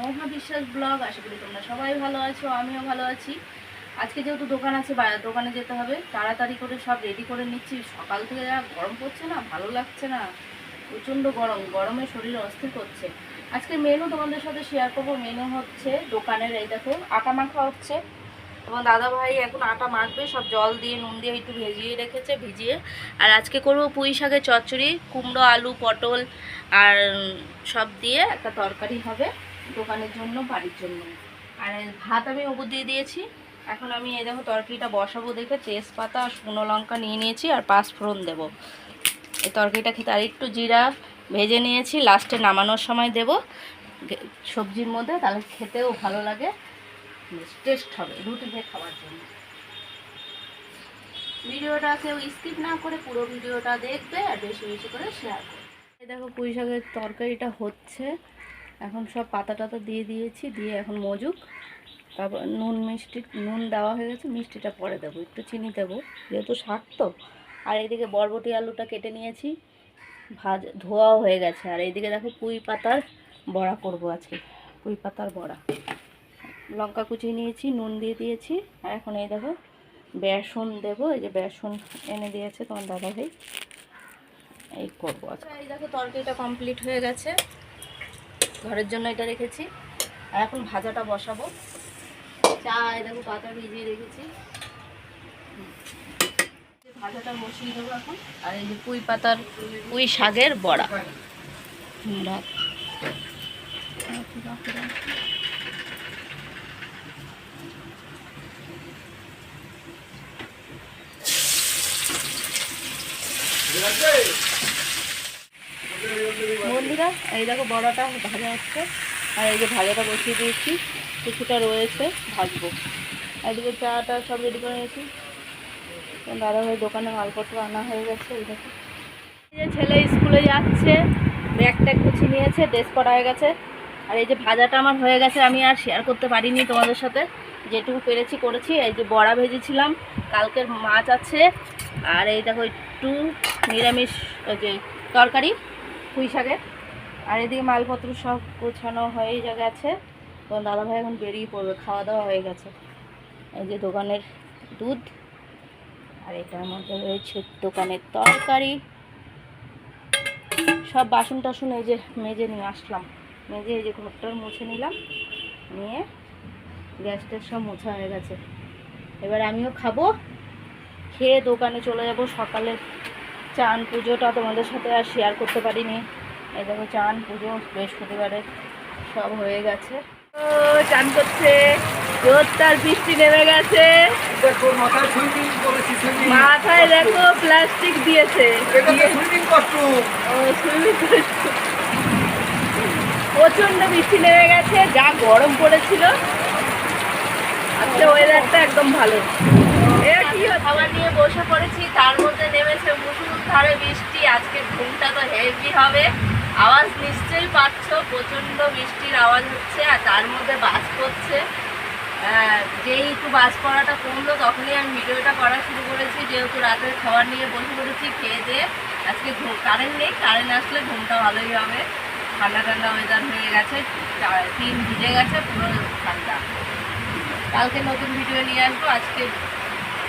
মহা বিশ্বাস ব্লগ, আশা করি তোমরা সবাই ভালো আছো, আমিও ভালো আছি। আজকে যেহেতু দোকান আছে দোকানে যেতে হবে, তাড়াতাড়ি করে সব রেডি করে নিচ্ছি। সকাল থেকে যা গরম পড়ছে না, ভালো লাগছে না। প্রচণ্ড গরম, গরমে শরীর অস্থির করছে। আজকে মেনু তোমাদের সাথে শেয়ার করব। মেনু হচ্ছে দোকানের, এই দেখো, আটা মাখা হচ্ছে। এবং দাদা ভাই এখন আটা মাখবে, সব জল দিয়ে, নুন দিয়ে একটু ভেজিয়ে রেখেছে, ভিজিয়ে। আর আজকে করব পুঁই শাকের চচ্চড়ি, কুমড়ো, আলু, পটল, আর সব দিয়ে একটা তরকারি হবে। দোকানের জন্য, বাড়ির জন্য। আর ভাত আমি উপর দিয়ে দিয়েছি। এখন আমি এই দেখো তরকারিটা বসাবো দেখে, তেজপাতা আর শুকনো লঙ্কা নিয়ে নিয়েছি আর পাঁচফোড়ন দেবো। এই তরকারিটা খেতে আর একটু জিরা ভেজে নিয়েছি, লাস্টে নামানোর সময় দেব। সবজির মধ্যে, তাহলে খেতেও ভালো লাগে। টেস্ট হবে, রুটি দিয়ে খাওয়ার জন্য। ভিডিওটা কেউ স্কিপ না করে পুরো ভিডিওটা দেখবে আর বেশি বেশি করে শেয়ার করবে। দেখো পুঁই শাকের তরকারিটা হচ্ছে। এখন সব পাতা টাতা দিয়ে দিয়েছি, দিয়ে এখন মজুক। তারপর নুন মিষ্টি, নুন দেওয়া হয়ে গেছে, মিষ্টিটা পরে দেবো, একটু চিনি দেবো, যেহেতু শাক তো। আর এইদিকে বরবটি আলুটা কেটে নিয়েছি, ভাজ, ধোয়াও হয়ে গেছে। আর এইদিকে দেখো পুঁই পাতার বড়া করব আজকে, পুঁই পাতার বড়া। লঙ্কা কুচিয়ে নিয়েছি, নুন দিয়ে দিয়েছি। আর এখন এই দেখো বেসন দেবো, এই যে বেসন এনে দিয়েছে তোমার দাদা ভাই এই করব আজকে। এই দেখো তরকারিটা কমপ্লিট হয়ে গেছে। ঘরের জন্য এটা রেখেছি। আর এখন ভাজাটা বসাবো। চা দেখো পাতা ভিজিয়ে রেখেছি। ভাজাটা বসিয়ে দেবো এখন। আর এই যে পুঁই পাতার পুঁই শাকের বড়া। বন্ধুরা এই দেখো বড়াটা ভাজা হচ্ছে। আর এই যে ভাজাটা বসিয়ে দিয়েছি, কিছুটা রয়েছে ভাজবো। এদিকে চাটা সব রেডি করে নিয়েছি। দাদা ভাই দোকানে মালপত্র আনা হয়ে গেছে, এই দেখো। যে ছেলে স্কুলে যাচ্ছে ব্যাগ ট্যাগ গুছিয়ে নিয়েছে ড্রেস করা হয়ে গেছে। আর এই যে ভাজাটা আমার হয়ে গেছে, আমি আর শেয়ার করতে পারিনি তোমাদের সাথে। যেটুকু পেরেছি করেছি, এই যে বড়া ভেজেছিলাম, কালকের মাছ আছে। আর এই দেখো একটু নিরামিষ যে তরকারি। পুঁই শাকের। আর এদিকে মালপত্র সব গোছানো হয়ে গেছে তো দাদাভাই এখন বেরিয়ে পড়বে খাওয়া দাওয়া হয়ে গেছে। এই যে দোকানের দুধ, আর এটার মধ্যে রয়েছে দোকানের তরকারি। সব বাসন টাসন এই যে মেজে নিয়ে আসলাম। মেজে এই যে ঘরটার মুছে নিলাম। নিয়ে গ্যাস ট্যাস সব মোছা হয়ে গেছে। এবার আমিও খাব, খেয়ে দোকানে চলে যাব সকালে চান পুজোটা তোমাদের সাথে আর শেয়ার করতে পারিনি। এই দেখো চান পুজো বৃহস্পতিবারে সব হয়ে গেছে। ও চান করছে জোরদার বৃষ্টি নেমে গেছে। দেখো মাথায় দেখো প্লাস্টিক দিয়েছে। তো প্রচণ্ড বৃষ্টি নেমে গেছে যা গরম পড়েছিল। আজকে ওয়েদারটা একদম ভালো। এ কি খাবার নিয়ে বসে পড়েছি তার মধ্যে মুসুলধারে বৃষ্টি, আজকে ঘুমটা তো হেভি হবে। আওয়াজ নিশ্চয়ই পাচ্ছ প্রচণ্ড বৃষ্টির আওয়াজ হচ্ছে আর তার মধ্যে বাস করছে। যেই একটু বাস করাটা কমলো, তখনই আমি ভিডিওটা করা শুরু করেছি। যেহেতু রাতের খাবার নিয়ে বসে পড়েছি, খেয়ে দিয়ে আজকে ঘুম কারেন্ট নেই কারেন্ট আসলে ঘুমটা ভালোই হবে। ঠান্ডা ঠান্ডা ওয়েদার হয়ে গেছে তিন ভিজে গেছে, পুরো ঠান্ডা। কালকে নতুন ভিডিও নিয়ে আসব, আজকে